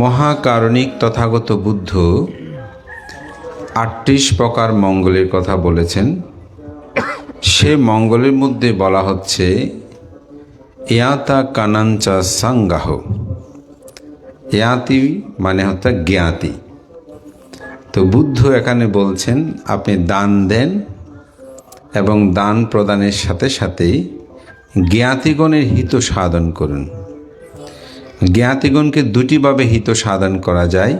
মহাকারণিক তথাগত বুদ্ধ আটত্রিশ প্রকার মঙ্গলের কথা বলেছেন। সে মঙ্গলের মধ্যে বলা হচ্ছে, ইয়াতা কানাঞ্চা সাঙ্গাহ। ইয়াতি মানে হচ্ছে জ্ঞাতি। তো বুদ্ধ এখানে বলছেন, আপনি দান দেন এবং দান প্রদানের সাথে সাথে জ্ঞাতিগণের হিত সাধন করুন। জ্ঞাতিগণকে দুটিভাবে হিত সাধন করা যায়।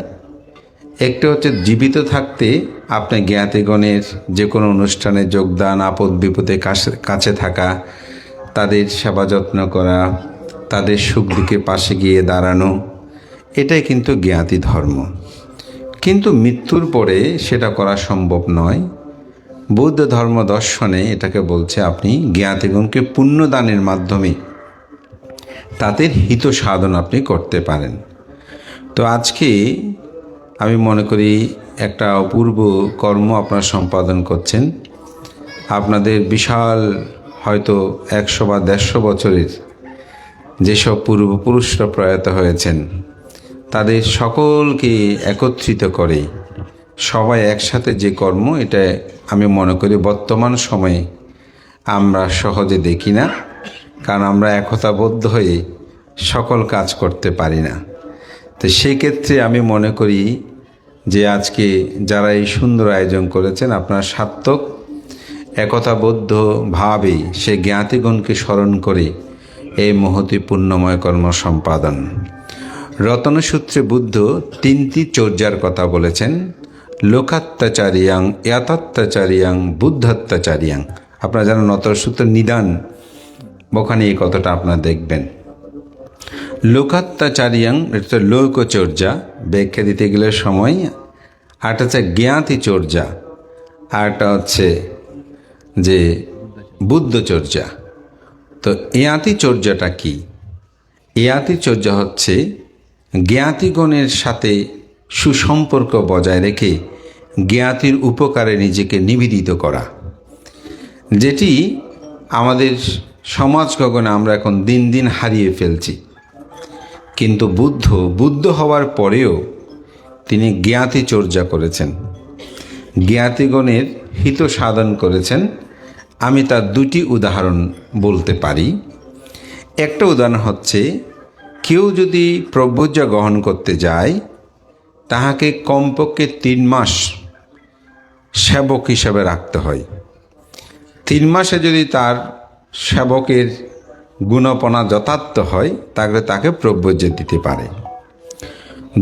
একটা হচ্ছে জীবিত থাকতে আপনি জ্ঞাতিগণের যে কোনো অনুষ্ঠানে যোগদান, আপদ বিপদে কাছে- থাকা, তাদের সেবা যত্ন করা, তাদের সুখ দিকে পাশে গিয়ে দাঁড়ানো, এটাই কিন্তু জ্ঞাতি ধর্ম। কিন্তু মৃত্যুর পরে সেটা করা সম্ভব নয়। বৌদ্ধ ধর্ম দর্শনে এটাকে বলছে আপনি জ্ঞাতিগণকে পুণ্যদানের মাধ্যমে তাদের হিত সাধন আপনি করতে পারেন। তো আজকে আমি মনে করি একটা অপূর্ব কর্ম আপনারা সম্পাদন করছেন। আপনাদের বিশাল হয়তো একশো বা দেড়শো বছরের যেসব পূর্বপুরুষরা প্রয়াত হয়েছেন, তাদের সকলকে একত্রিত করে সবাই একসাথে যে কর্ম, এটা আমি মনে করি বর্তমান সময়ে আমরা সহজে দেখি না। কারণ আমরা একতাবদ্ধ হয়ে সকল কাজ করতে পারি না। তো সেক্ষেত্রে আমি মনে করি যে আজকে যারা এই সুন্দর আয়োজন করেছেন, আপনার সার্থক, একতাবদ্ধ ভাবে সে জ্ঞাতিগণকে স্মরণ করে এই মহতি পুণ্যময় কর্ম সম্পাদন। রতনসূত্রে বুদ্ধ তিনটি চর্যার কথা বলেছেন। লোকাত্যাচারিয়াং ইয়াতাত্যাচারিয়াং বুদ্ধাত্যাচারিয়াং আপনারা জানেন নতসূত্র নিদান ওখানে এই কথাটা আপনারা দেখবেন। লোকাত্যাচারিয়াং এটা লোকচর্যা, ব্যাখ্যা দিতে গেলে সময়। আরটা হচ্ছে জ্ঞাতি চর্যা আরটা হচ্ছে যে বুদ্ধচর্যা। তো এয়াতি চর্যাটা কি? এয়াতি চর্যা হচ্ছে জ্ঞাতিগণের সাথে সুসম্পর্ক বজায় রেখে জ্ঞাতির উপকারে নিজেকে নিবেদিত করা। যেটি আমাদের সমাজ গগনে আমরা এখন দিন দিন হারিয়ে ফেলছি। কিন্তু বুদ্ধ বুদ্ধ হওয়ার পরেও তিনি জ্ঞাতি চর্যা করেছেন। জ্ঞাতিগণের হিত সাধন করেছেন। আমি তার দুটি উদাহরণ বলতে পারি। একটা উদাহরণ হচ্ছে, কেউ যদি প্রভুজ্য গ্রহণ করতে যায়, তাহাকে কমপক্ষে তিন মাস সেবক হিসাবে রাখতে হয়। তিন মাসে যদি তার সেবকের গুণপনা যথার্থ হয়, তাহলে তাকে প্রব্যজ্য দিতে পারে।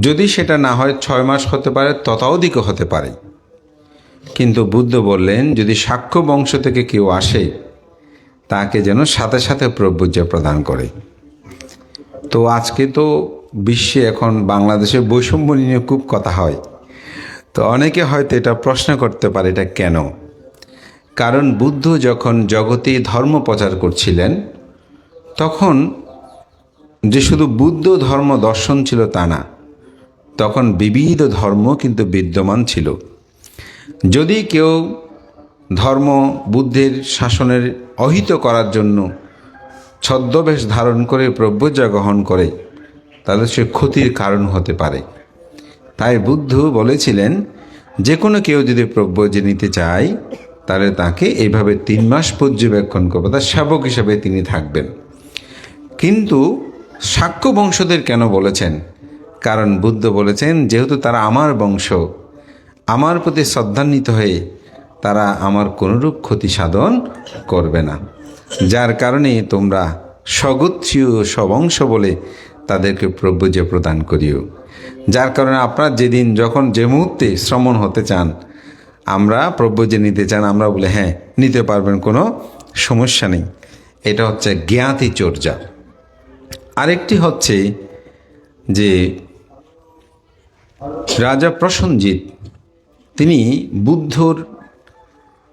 যদি সেটা না হয়, ছয় মাস হতে পারে, ততাধিক হতে পারে। কিন্তু বুদ্ধ বললেন, যদি সাক্ষ্য বংশ থেকে কেউ আসে, তাকে যেন সাথে সাথে প্রব্যজ্য প্রদান করে। তো আজকে তো বিশ্বে এখন বাংলাদেশে বৈষম্য নিয়ে খুব কথা হয়। তো অনেকে হয়তো এটা প্রশ্ন করতে পারে, এটা কেন? কারণ বুদ্ধ যখন জগতে ধর্ম প্রচার করছিলেন, তখন যে শুধু বুদ্ধ ধর্ম দর্শন ছিল তা না, তখন বিবিধ ধর্ম কিন্তু বিদ্যমান ছিল। যদি কেউ ধর্ম বুদ্ধের শাসনের অহিত করার জন্য ছদ্মবেশ ধারণ করে প্রব্যজা গ্রহণ করে, তাহলে সে ক্ষতির কারণ হতে পারে। তাই বুদ্ধ বলেছিলেন, যে কোনো কেউ যদি প্রব্যজ নিতে চায় তাহলে তাকে এইভাবে তিন মাস পর্যবেক্ষণ করবে। তার সেবক হিসাবে তিনি থাকবেন। কিন্তু সাক্ষ্য বংশদের কেন বলেছেন? কারণ বুদ্ধ বলেছেন, যেহেতু তারা আমার বংশ, আমার প্রতি শ্রদ্ধান্বিত হয়ে তারা আমার কোনোরূপ ক্ষতি সাধন করবে না। যার কারণে তোমরা স্বগোত্রীয় স্ববংশ বলে তাদেরকে প্রভুজ প্রদান করিও। যার কারণে আপনার যেদিন যখন যে মুহূর্তে শ্রমণ হতে চান আমরা প্রভুজে নিতে চান, আমরা বলে হ্যাঁ নিতে পারবেন, কোনো সমস্যা নেই। এটা হচ্ছে জ্ঞাতি চর্যা। আরেকটি হচ্ছে যে রাজা প্রসঞ্জিৎ তিনি বুদ্ধর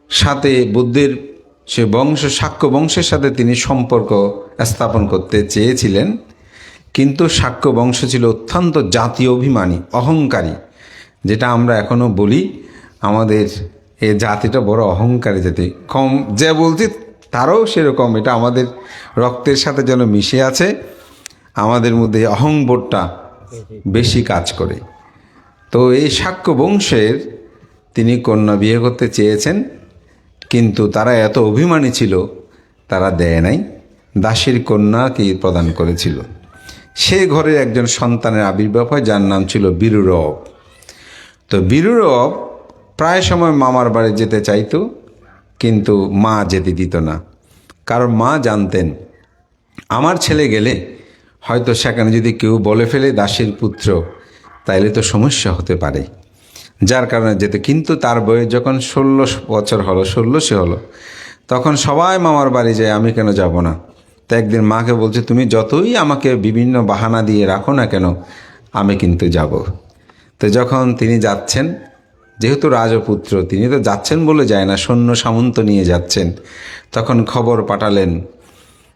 সাথে, বুদ্ধের সে বংশ, সাক্ষ্য বংশের সাথে তিনি সম্পর্ক স্থাপন করতে চেয়েছিলেন। কিন্তু সাক্ষ্য বংশ ছিল অত্যন্ত জাতীয় অভিমানী, অহংকারী, যেটা আমরা এখনও বলি আমাদের এই জাতিটা বড় অহংকারী জাতি। কম যে বলছি তারও সেরকম, এটা আমাদের রক্তের সাথে যেন মিশে আছে, আমাদের মধ্যে অহংবোধটা বেশি কাজ করে। তো এই সাক্ষ্য বংশের তিনি কন্যা বিয়ে করতে চেয়েছেন, কিন্তু তারা এত অভিমানী ছিল, তারা দেয় নাই। দাসীর কন্যাকে প্রদান করেছিল। সে ঘরের একজন সন্তানের আবির্ভাব হয়, যার নাম ছিল বীরুরব। তো বীরুরব প্রায় সময় মামার বাড়ি যেতে চাইতো, কিন্তু মা যেতে দিত না। কারণ মা জানতেন, আমার ছেলে গেলে হয়তো সেখানে যদি কেউ বলে ফেলে দাসীর পুত্র, তাইলে তো সমস্যা হতে পারে। যার কারণে যেতে, কিন্তু তার বয়স যখন ষোলো বছর হলো, ষোলোশে হলো, তখন সবাই মামার বাড়ি যায়, আমি কেন যাব না? তো একদিন মাকে বলছে, তুমি যতই আমাকে বিভিন্ন বাহানা দিয়ে রাখো না কেন, আমি কিন্তু যাব। তো যখন তিনি যাচ্ছেন যেহেতু রাজপুত্র, তিনি তো যাচ্ছেন বলে যায় না, সৈন্য সামন্ত নিয়ে যাচ্ছেন। তখন খবর পাঠালেন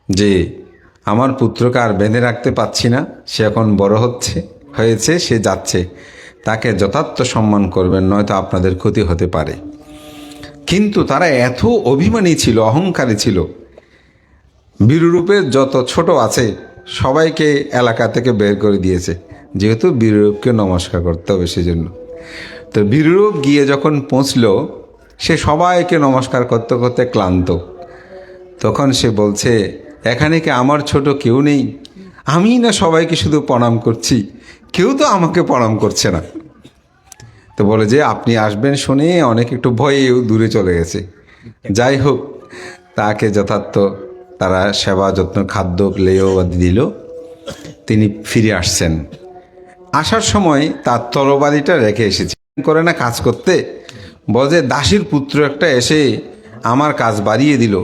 যে, আমার পুত্রকে আর বেঁধে রাখতে পাচ্ছি না, সে এখন বড় হচ্ছে, হয়েছে, সে যাচ্ছে। তাকে যথার্থ সম্মান করবেন, নয়তো আপনাদের ক্ষতি হতে পারে। কিন্তু তারা এত অভিমানী ছিল, অহংকারী ছিল। বীররূপের যত ছোট আছে, সবাইকে এলাকা থেকে বের করে দিয়েছে। যেহেতু বীররূপকে নমস্কার করতে হবে, সেজন্য। তো বীররূপ গিয়ে যখন পৌঁছল, সে সবাইকে নমস্কার করতে করতে ক্লান্ত। তখন সে বলছে, এখানে কি আমার ছোট কেউ নেই? আমি না সবাইকে শুধু প্রণাম করছি। কেউ তো আমাকে প্রণাম করছে না। তো বলে যে, আপনি আসবেন শুনে অনেক একটু ভয়েও দূরে চলে গেছে। যাই হোক, তাকে যথার্থ তারা সেবা যত্ন, খাদ্য, লেও দিল। তিনি ফিরে আসছেন। আসার সময় তার তরবারিটা রেখে এসেছে। করে না কাজ করতে? বলে দাসীর পুত্র একটা এসে আমার কাজ বাড়িয়ে দিল।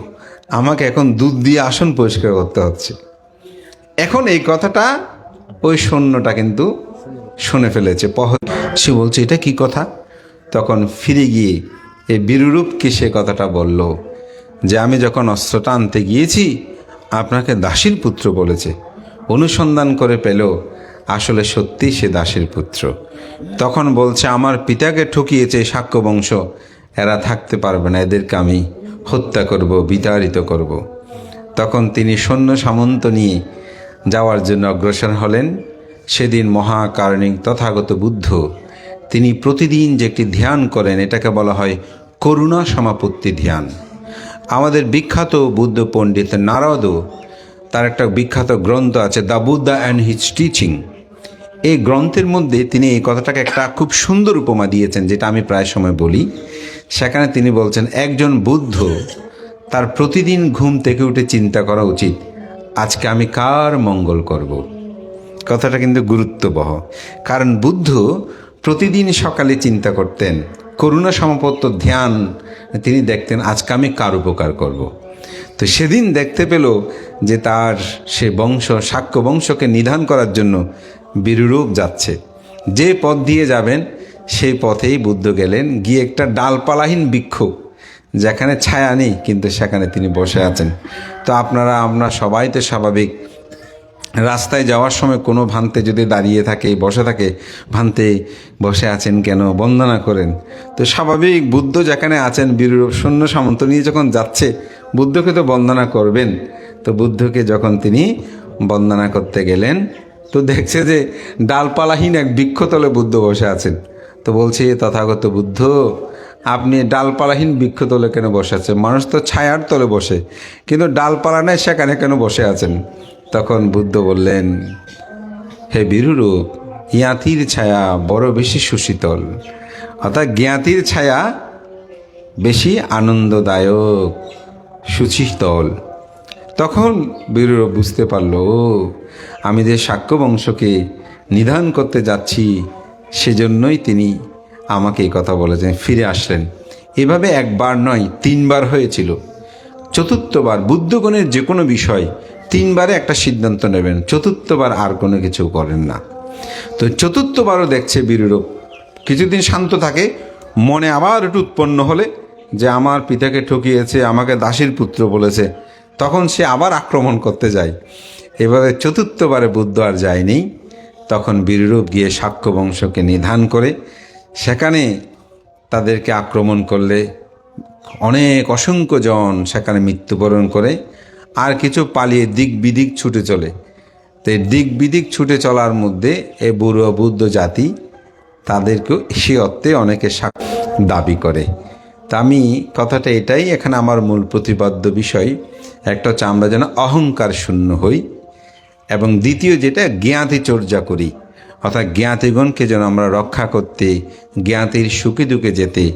আমাকে এখন দুধ দিয়ে আসন পরিষ্কার করতে হচ্ছে। এখন এই কথাটা ওই সৈন্যটা কিন্তু শুনে ফেলেছে, পহ সে বলছে, এটা কি কথা? তখন ফিরে গিয়ে এই বীররূপকে সে কথাটা বলল, যে আমি যখন অস্ত্রটা আনতে গিয়েছি, আপনাকে দাসীর পুত্র বলেছে। অনুসন্ধান করে পেল আসলে সত্যি সে দাসের পুত্র। তখন বলছে, আমার পিতাকে ঠকিয়েছে সাক্ষ্য বংশ এরা থাকতে পারবে না, এদেরকে আমি হত্যা করব, বিতাড়িত করব। তখন তিনি সৈন্য সামন্ত নিয়ে যাওয়ার জন্য অগ্রসর হলেন। সেদিন মহাকারণিক তথাগত বুদ্ধ, তিনি প্রতিদিন যে একটি ধ্যান করেন, এটাকে বলা হয় করুণা সমাপত্তি ধ্যান। আমাদের বিখ্যাত বুদ্ধ পণ্ডিত নারদও, তার একটা বিখ্যাত গ্রন্থ আছে, the Buddha and his teaching. এই গ্রন্থের মধ্যে তিনি এই কথাটাকে একটা খুব সুন্দর উপমা দিয়েছেন, যেটা আমি প্রায় সময় বলি সেখানে তিনি বলছেন, একজন বুদ্ধ, তার প্রতিদিন ঘুম থেকে উঠে চিন্তা করা উচিত, আজকে আমি কার মঙ্গল করব। কথাটা কিন্তু গুরুত্ববহ কারণ বুদ্ধ প্রতিদিন সকালে চিন্তা করতেন, করুণা সমপত্ত ধ্যান তিনি দেখতেন, আজকে আমি কার উপকার করব। তো সেদিন দেখতে পেল যে তার সে বংশ, সাক্ষ্য বংশকে নিধান করার জন্য বীররূপ যাচ্ছে। যে পথ দিয়ে যাবেন, সেই পথেই বুদ্ধ গেলেন। গিয়ে একটা ডালপালাহীন বৃক্ষ যেখানে ছায়া নেই, কিন্তু সেখানে তিনি বসে আছেন। তো আপনারা, আমরা সবাই তো স্বাভাবিক। রাস্তায় যাওয়ার সময় কোনো ভান্তে যদি দাঁড়িয়ে থাকে, বসে থাকে, ভান্তে বসে আছেন কেন? বন্দনা করেন। তো স্বাভাবিক, বুদ্ধ যেখানে আছেন বীররূপ সৈন্য সামন্ত নিয়ে যখন যাচ্ছে, বুদ্ধকে তো বন্দনা করবেন। তো বুদ্ধকে যখন তিনি বন্দনা করতে গেলেন তো দেখছে যে ডালপালাহীন এক বৃক্ষতলে বুদ্ধ বসে আছেন। তো বলছে তথাগত বুদ্ধ, আপনি ডালপালাহীন বৃক্ষতলে কেন বসে আছেন? মানুষ তো ছায়ার তলে বসে, কিন্তু ডালপালা নেই, সেখানে কেন বসে আছেন? তখন বুদ্ধ বললেন, হে বীরুরূপ, জ্ঞাতির ছায়া বড় বেশি সুশীতল, অর্থাৎ জ্ঞাতির ছায়া বেশি আনন্দদায়ক, সুশীতল। তখন বীরুরূপ বুঝতে পারল আমি যে সাক্ষ্য বংশকে নিধান করতে যাচ্ছি, সেজন্যই তিনি আমাকে এই কথা বলেছেন, ফিরে আসলেন। এভাবে একবার নয়, তিনবার হয়েছিল। চতুর্থবার, বুদ্ধগণের যে কোনো বিষয় তিনবারে একটা সিদ্ধান্ত নেবেন, চতুর্থবার আর কোনো কিছু করেন না। তো চতুর্থবারও দেখছে বীররূপ, কিছুদিন শান্ত থাকে, মনে আবার একটু উৎপন্ন হলে যে আমার পিতাকে ঠকিয়েছে, আমাকে দাসীর পুত্র বলেছে, তখন সে আবার আক্রমণ করতে যায়। এভাবে চতুর্থবারে বুদ্ধ আর যায়নি। তখন বীররূপ গিয়ে সাক্ষ্য বংশকে নিধান করে সেখানে তাদেরকে আক্রমণ করলে অনেক অসংখ্য জন সেখানে মৃত্যুবরণ করে আর কিছু পালিয়ে দিক বিদিক ছুটে চলে। তো দিক বিদিক ছুটে চলার মধ্যে এই বুড়ো বুদ্ধ জাতি তাদেরকেও সে অর্থে অনেকে দাবি করে। তা আমি কথাটা এটাই, এখানে আমার মূল প্রতিপাদ্য বিষয়, একটা হচ্ছে আমরা যেন অহংকার শূন্য হই। এবং দ্বিতীয় যেটা, জ্ঞাতি চর্যা করি। অর্থাৎ জ্ঞাতিগণকে যেন আমরা রক্ষা করতে, জ্ঞাতির সুখে দুঃখে যেতে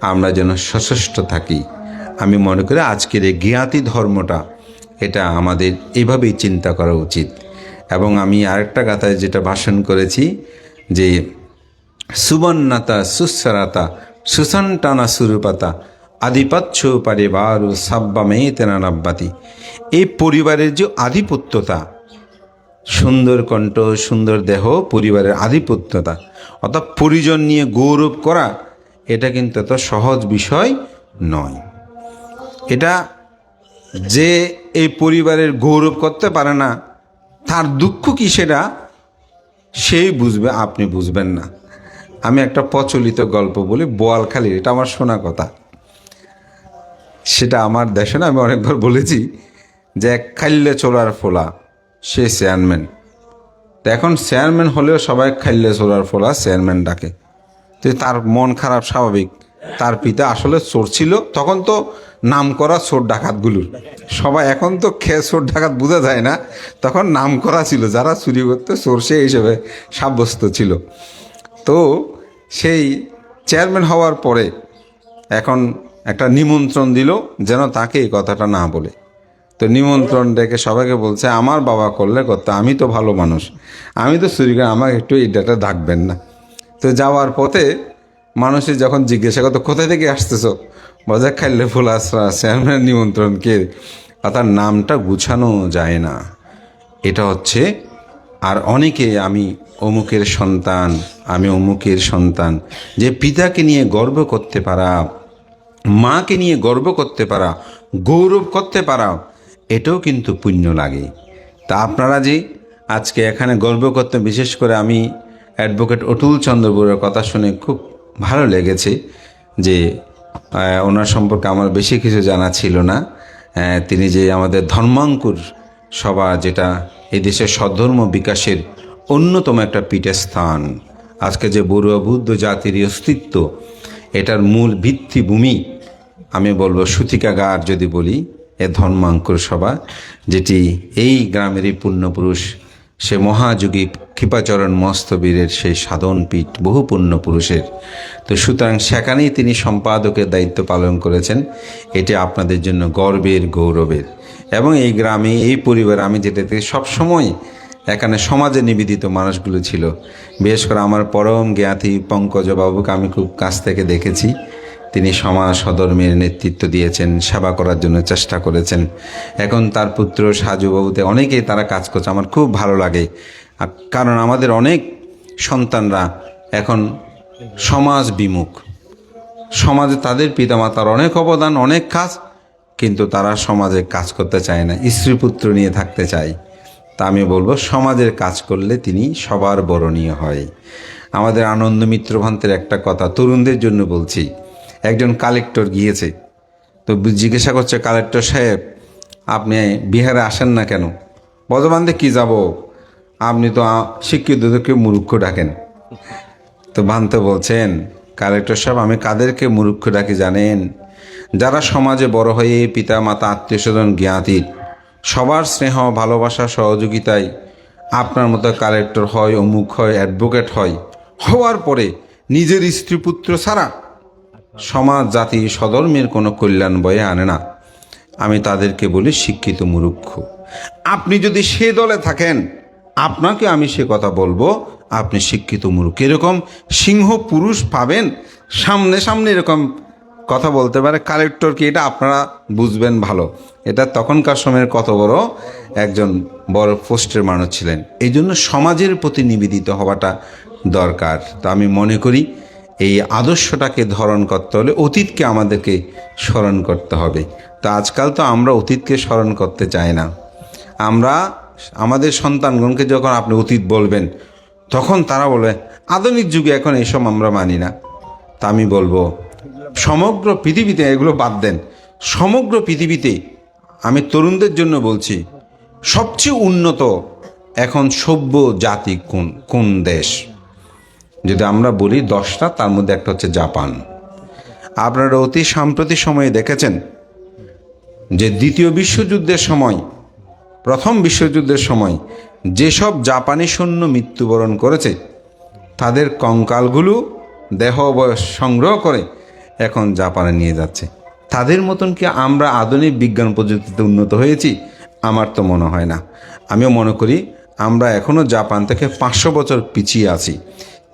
আমরা যেন সশস্ত্র থাকি। আমি মনে করি আজকের এই জ্ঞাতি ধর্মটা, এটা আমাদের এভাবেই চিন্তা করা উচিত। এবং আমি আরেকটা গাথায় যেটা ভাষণ করেছি যে, সুবর্ণতা সুস্বরাতা সুসন্টানা সুরূপাতা আধিপত্য পরিবার সাব্বামে তেনা নাব্বাতি। এই পরিবারের যে আধিপত্যতা সুন্দর কণ্ঠ, সুন্দর দেহ, পরিবারের আধিপত্যতা। অর্থাৎ পরিজন নিয়ে গৌরব করা, এটা কিন্তু এত সহজ বিষয় নয়। এটা যে এই পরিবারের গৌরব করতে পারে না, তার দুঃখ কি সেটা, সেই বুঝবে, আপনি বুঝবেন না। আমি একটা প্রচলিত গল্প বলি, বোয়ালখালী, এটা আমার শোনা কথা। সেটা আমার দেশে না, আমি অনেকবার বলেছি যে, এক খাইলে চোলার ফোলা। সে চেয়ারম্যান। তো এখন চেয়ারম্যান হলেও সবাই খাইলে চোলার ফোলা চেয়ারম্যান ডাকে। তো তার মন খারাপ স্বাভাবিক। তার পিতা আসলে চোর ছিল, তখন তো নাম করা চোর ডাকাতগুলোর সবাই এখন তো খেয়ে চোর ডাকাত বোঝা যায় না, তখন নাম করা ছিল, যারা চুরি করতে চোর সে হিসেবে সাব্যস্ত ছিল। তো সেই চেয়ারম্যান হওয়ার পরে এখন একটা নিমন্ত্রণ দিল, যেন তাকে এই কথাটা না বলে। তো নিমন্ত্রণ ডেকে সবাইকে বলছে, আমার বাবা করলে করতে, আমি তো ভালো মানুষ। আমি তো চুরি করে, আমাকে একটু ডাটা ডাকবেন না। তো যাওয়ার পথে মানুষের যখন জিজ্ঞাসা করতো, কোথায় থেকে আসতেছ? বাজার খাইলে ফুল আসরা চেয়ারম্যান নিমন্ত্রণ কে? তার নামটা গুছানো যায় না। এটা হচ্ছে, আর অনেকে আমি অমুকের সন্তান, আমি অমুকের সন্তান, যে পিতাকে নিয়ে গর্ব করতে পারা, মাকে নিয়ে গর্ব করতে পারা, গৌরব করতে পারা এটাও কিন্তু পুণ্য লাগে। তা আপনারা যে আজকে এখানে গর্ব করতে, বিশেষ করে আমি অ্যাডভোকেট অতুল চন্দ্র বড়ুয়ার কথা শুনে খুব ভালো লেগেছে যে ওনার সম্পর্কে আমার বেশি কিছু জানা ছিল না। তিনি যে আমাদের ধর্মাঙ্কুর সভা, যেটা এই দেশের সদ্ধর্ম বিকাশের অন্যতম একটা পীঠস্থান, আজকে যে বড়ুয়া বুদ্ধ জাতির অস্তিত্ব, এটার মূল ভিত্তিভূমি, আমি বলব সুতিকাগার যদি বলি এ ধর্মাঙ্কুর সভা, যেটি এই গ্রামেরই পুণ্যপুরুষ সে মহাযোগী কৃপাচরণ মস্তবীরের সেই সাধন পীঠ বহু পুণ্যপুরুষের তো সুতরাং সেখানেই তিনি সম্পাদকের দায়িত্ব পালন করেছেন। এটি আপনাদের জন্য গর্বের গৌরবের। এবং এই গ্রামে, এই পরিবার, আমি যেটাতে সবসময় এখানে সমাজে নিবেদিত মানুষগুলো ছিল। বিশেষ করে আমার পরম জ্ঞাতি পঙ্কজ বাবুকে আমি খুব কাছ থেকে দেখেছি। তিনি সমাজ সদর্মের নেতৃত্ব দিয়েছেন, সেবা করার জন্য চেষ্টা করেছেন। এখন তার পুত্র সাজুবাবুতে অনেকেই তারা কাজ করছে, আমার খুব ভালো লাগে। কারণ আমাদের অনেক সন্তানরা এখন সমাজ বিমুখ। সমাজে তাদের পিতামাতার অনেক অবদান, অনেক কাজ, কিন্তু তারা সমাজে কাজ করতে চায় না, স্ত্রী পুত্র নিয়ে থাকতে চায়। তা আমি বলব, সমাজের কাজ করলে তিনি সবার বরণীয় হয়। আমাদের আনন্দ মিত্র ভান্তের একটা কথা তরুণদের জন্য বলছি একজন কালেক্টর গিয়েছে। তো জিজ্ঞাসা করছে কালেক্টর সাহেব, আপনি বিহারে আসেন না কেন? বজবান্ধে কি যাব? আপনি তো শিক্ষিতদেরকে মূর্খ ডাকেন। তো ভান্তে বলছেন কালেক্টর সাহেব, আমি কাদেরকে মূর্খ ডাকি জানেন? যারা সমাজে বড় হয়ে পিতা মাতা আত্মীয় স্বজন জ্ঞাতির সবার স্নেহ, ভালোবাসা, সহযোগিতায় আপনার মতো কালেক্টর হয়, অমুক হয় অ্যাডভোকেট হয়, হওয়ার পরে নিজের স্ত্রী পুত্র ছাড়া সমাজ, জাতি সধর্মের কোনো কল্যাণ বয়ে আনে না। আমি তাদেরকে বলি, শিক্ষিত মুরুক্ষ। আপনি যদি সে দলে থাকেন, আপনাকে আমি সে কথা বলব, আপনি শিক্ষিত মুরুখ এরকম সিংহ পুরুষ পাবেন, সামনে সামনে এরকম কথা বলতে পারে। কালেক্টর কি এটা আপনারা বুঝবেন ভালো। এটা তখনকার সময়ের কত বড় একজন বড় পোস্টের মানুষ ছিলেন। এই জন্য সমাজের প্রতি নিবেদিত হওয়াটা দরকার। তা আমি মনে করি এই আদর্শটাকে ধারণ করতে হলে অতীতকে আমাদেরকে স্মরণ করতে হবে। তো আজকাল তো আমরা অতীতকে স্মরণ করতে চাই না। আমরা আমাদের সন্তানগণকে যখন আপনি অতীত বলবেন, তখন তারা বলবে, আধুনিক যুগে এখন এইসব আমরা মানি না। তা আমি বলব, সমগ্র পৃথিবীতে এগুলো বাদ দেন। সমগ্র পৃথিবীতে আমি তরুণদের জন্য বলছি, সবচেয়ে উন্নত এখন সভ্য জাতি কোন কোন দেশ? যদি আমরা বলি দশটা, তার মধ্যে একটা হচ্ছে জাপান। আপনারা অতি সাম্প্রতিক সময়ে দেখেছেন যে দ্বিতীয় বিশ্বযুদ্ধের সময়, প্রথম বিশ্বযুদ্ধের সময় যেসব জাপানি সৈন্য মৃত্যুবরণ করেছে, তাদের কঙ্কালগুলো দেহ সংগ্রহ করে এখন জাপানে নিয়ে যাচ্ছে। তাদের মতন কি আমরা আধুনিক বিজ্ঞান প্রযুক্তিতে উন্নত হয়েছি? আমার তো মনে হয় না। আমিও মনে করি আমরা এখনও জাপান থেকে পাঁচশো বছর পিছিয়ে আছি।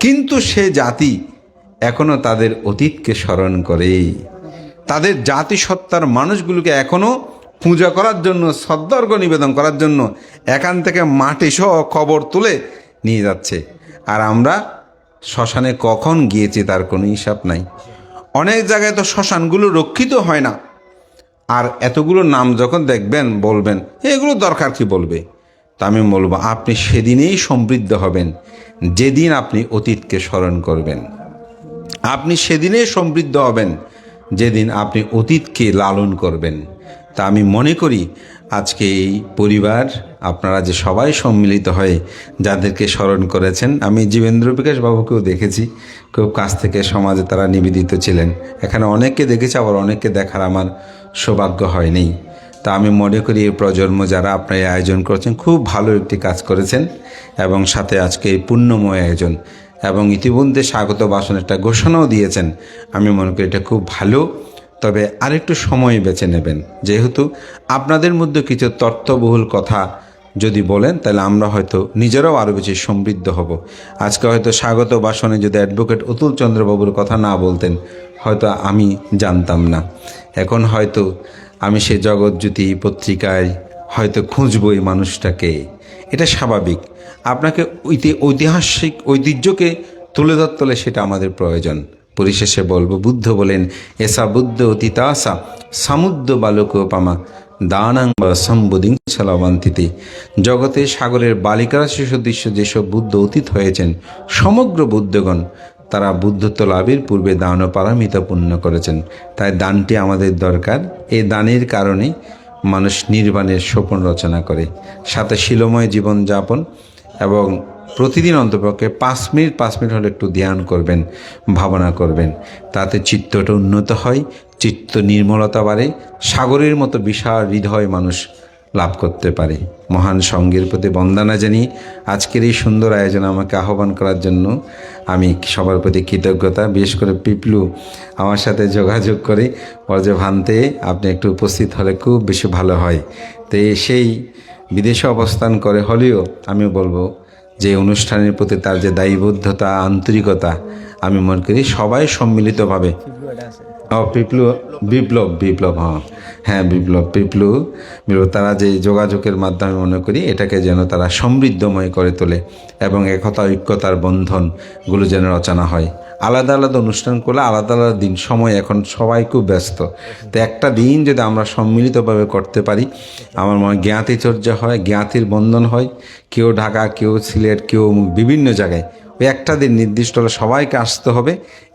কিন্তু সে জাতি এখনও তাদের অতীতকে স্মরণ করে। তাদের জাতিসত্তার মানুষগুলোকে এখনও পূজা করার জন্য সদ্দর্ঘ নিবেদন করার জন্য এখান থেকে মাটি সহ কবর তুলে নিয়ে যাচ্ছে। আর আমরা শ্মশানে কখন গিয়েছি তার কোনো হিসাব নাই। অনেক জায়গায় তো শ্মশানগুলো রক্ষিত হয় না। আর এতগুলো নাম যখন দেখবেন, বলবেন এগুলো দরকার কি? বলবে। তা আমি বলব, আপনি সেদিনেই সমৃদ্ধ হবেন। যেদিন আপনি অতীতকে স্মরণ করবেন। আপনি সেদিনে সমৃদ্ধ হবেন, যেদিন আপনি অতীতকে লালন করবেন। তা আমি মনে করি, আজকে এই পরিবার, আপনারা যে সবাই সম্মিলিত হয়ে যাদেরকে স্মরণ করেছেন, আমি জীবেন্দ্র বিকাশ বাবুকেও দেখেছি, খুব কাছ থেকে সমাজে তারা নিবেদিত ছিলেন। এখানে অনেককে দেখেছি, আবার অনেককে দেখার আমার সৌভাগ্য হয়নি তা আমি মনে করি এই প্রজন্ম যারা আপনার আয়োজন করেছেন, খুব ভালো একটি কাজ করেছেন এবং সাথে আজকে এই পুণ্যময় আয়োজন এবং ইতিমধ্যে স্বাগত বাসন একটা ঘোষণাও দিয়েছেন। আমি মনে করি এটা খুব ভালো। তবে আরেকটু সময় বেছে নেবেন। যেহেতু আপনাদের মধ্যে কিছু তথ্যবহুল কথা যদি বলেন, তাহলে আমরা হয়তো নিজেরাও আরও বেশি সমৃদ্ধ হব। আজকে হয়তো স্বাগত বাসনে যদি অ্যাডভোকেট অতুল চন্দ্রবাবুর কথা না বলতেন, হয়তো আমি জানতাম না। এখন হয়তো আমি সে জগৎজ্যোতি পত্রিকায় হয়তো খুঁজবো এই মানুষটাকে। এটা স্বাভাবিক। আপনাকে ঐতি, ঐতিহাসিক ঐতিহ্যকে তুলে ধরতে হলে সেটা আমাদের প্রয়োজন। পরিশেষে বলব, বুদ্ধ বলেন, এসা বুদ্ধ অতীতাসা সামুদ্র বালকোপামা দানাং বা সম্বোধিং ছলাবান্তিতে জগতে সাগরের বালিকারাশি সদৃশ্য যেসব বুদ্ধ অতীত হয়েছেন, সমগ্র বুদ্ধগণ তারা বুদ্ধত্ব লাভের পূর্বে দান ও পারমিতা পূর্ণ করেছেন। তাই দানটি আমাদের দরকার। এই দানের কারণে মানুষ নির্বাণের স্বপন রচনা করে। সাথে শিলময় জীবনযাপন এবং প্রতিদিন অন্তপক্ষে পাঁচ মিনিট পাঁচ মিনিট হলে একটু ধ্যান করবেন, ভাবনা করবেন। তাতে চিত্তটা উন্নত হয়, চিত্ত নির্মলতা বাড়ে, সাগরের মতো বিশাল হৃদয় মানুষ লাভ করতে পারে। মহান সঙ্গের প্রতি বন্দনা জানিয়ে আজকের এই সুন্দর আয়োজন আমাকে আহ্বান করার জন্য আমি সবার প্রতি কৃতজ্ঞতা। বিশেষ করে পিপলু আমার সাথে যোগাযোগ করে ভান্তে আপনি একটু উপস্থিত হলে খুব বেশি ভালো হয়। তো সেই বিদেশে অবস্থান করে হলেও আমি বলব যে অনুষ্ঠানের প্রতি তার যে দায়বদ্ধতা, আন্তরিকতা, আমি মনে করি সবাই সম্মিলিতভাবে ও পিপলু বিপ্লব বিপ্লব হ্যাঁ। হ্যাঁ বিপ্লব পিপলু বিপ্লব, তারা যে যোগাযোগের মাধ্যমে মনে করি এটাকে যেন তারা সমৃদ্ধময় করে তোলে এবং একতা, ঐক্যতার বন্ধনগুলো যেন রচনা হয়। আলাদা আলাদা অনুষ্ঠান করলে আলাদা আলাদা দিন, সময়, এখন সবাই খুব ব্যস্ত। তো একটা দিন যদি আমরা সম্মিলিতভাবে করতে পারি, আমার মনে হয় জ্ঞাতিচর্যা হয়, জ্ঞাতির বন্ধন হয়। কেউ ঢাকা, কেউ সিলেট, কেউ বিভিন্ন জায়গায়। ওই একটা দিন নির্দিষ্ট হলে সবাইকে আসতে হবে।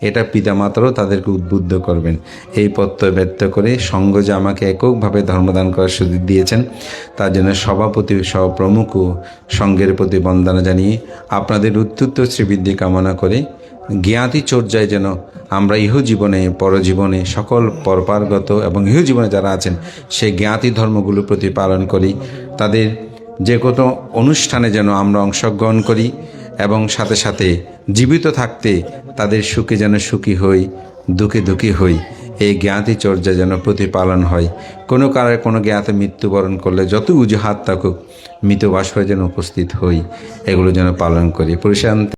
এটা পিতামাতারও তাদেরকে উদ্বুদ্ধ করবেন। এই প্রত্যয় ব্যর্থ করে সঙ্গ যে আমাকে এককভাবে ধর্মদান করার সুযোগ দিয়েছেন, তার জন্য সভাপতি সহ প্রমুখ সঙ্গের প্রতি বন্দনা জানিয়ে আপনাদের উত্তুত্ত শ্রীবৃদ্ধি কামনা করে জ্ঞাতি চর্যায় যেন আমরা ইহ জীবনে পরজীবনে সকল পরপারগত এবং ইহ জীবনে যারা আছেন, সেই জ্ঞাতি ধর্মগুলো প্রতি পালন করি। তাদের যে কোনো অনুষ্ঠানে যেন আমরা অংশগ্রহণ করি। এবং সাথে সাথে জীবিত থাকতে তাদের সুখে যেন সুখী হই, দুঃখে দুঃখী হই। এই জ্ঞাতি চর্যা যেন প্রতিপালন হয়। কোনো কারণে কোনো জ্ঞাতে মৃত্যুবরণ করলে যত উজুহাত থাকুক মৃতবাস হয়ে যেন উপস্থিত হই, এগুলো যেন পালন করি। পরিশান্ত